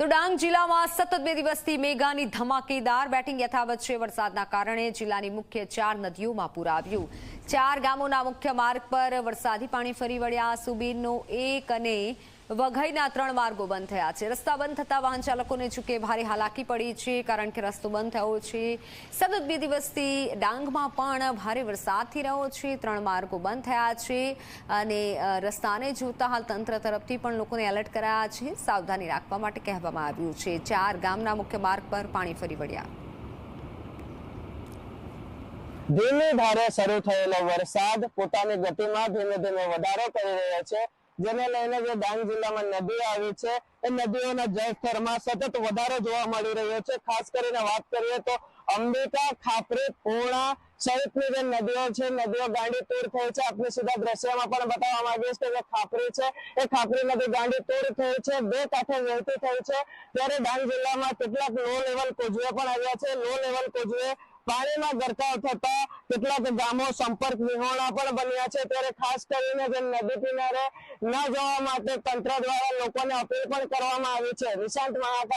તો ડાંગ જિલ્લામાં સતત બે દિવસથી મેઘાની ધમાકેદાર બેટિંગ યથાવત છે. વરસાદના કારણે જિલ્લાની મુખ્ય ચાર નદીઓમાં પૂર આવ્યું. ચાર ગામોના મુખ્ય માર્ગ પર વરસાદી પાણી ફરી વળ્યા. સુબીરનો એક અને વઘઈના ત્રણ માર્ગો બંધ થયા છે. રસ્તા બંધ થતા વાહન ચાલકોને ચૂકે ભારે હાલાકી પડી છે કારણ કે રસ્તો બંધ થયો છે. સતત બે દિવસથી ડાંગમાં પણ ભારે વરસાદથી રહ્યો છે. ત્રણ માર્ગો બંધ થયા છે અને રસ્તાને જોતા હાલ તંત્ર તરફથી પણ લોકોને એલર્ટ કરાયા છે. સાવધાની રાખવા માટે કહેવામાં આવ્યું છે. ચાર ગામના મુખ્ય માર્ગ પર પાણી ફરી વળ્યા. ધીમે ધારે શરૂ થયેલો વરસાદ પોતાની ગતિમાં ધીમે ધીમે વધારો કરી રહ્યો છે. જેને લઈને જે ડાંગ જિલ્લામાં નદીઓ આવી છે, એ નદીઓના જળસ્તરમાં સતત વધારો જોવા મળી રહ્યો છે. ખાસ કરીને વાત કરીએ તો અંબિકા, ખાપરી પૂર્ણા સહિતની જે નદીઓ છે, નદીઓ ગાંડી તૂર થઈ છે. આપણે સીધા દ્રશ્યમાં પણ બતાવવા માંગીએ છીએ કે જે ખાપરી છે, એ ખાપરી નદી ગાંડી તૂર થઈ છે, બે કાંઠે વહેતી થઈ છે. ત્યારે ડાંગ જિલ્લામાં કેટલાક લો લેવલ કોઝવે પણ આવ્યા છે. લો લેવલ કોઝવે પાણીમાં ગરકાવ થતા કેટલાક ગામો સંપર્ક વિહોણા પણ બન્યા છે. ત્યારે ખાસ કરીને જે નદી કિનારે ન જવા માટે તંત્ર દ્વારા લોકોને અપીલ પણ કરવામાં આવી છે. નિશાંત મહાકાળ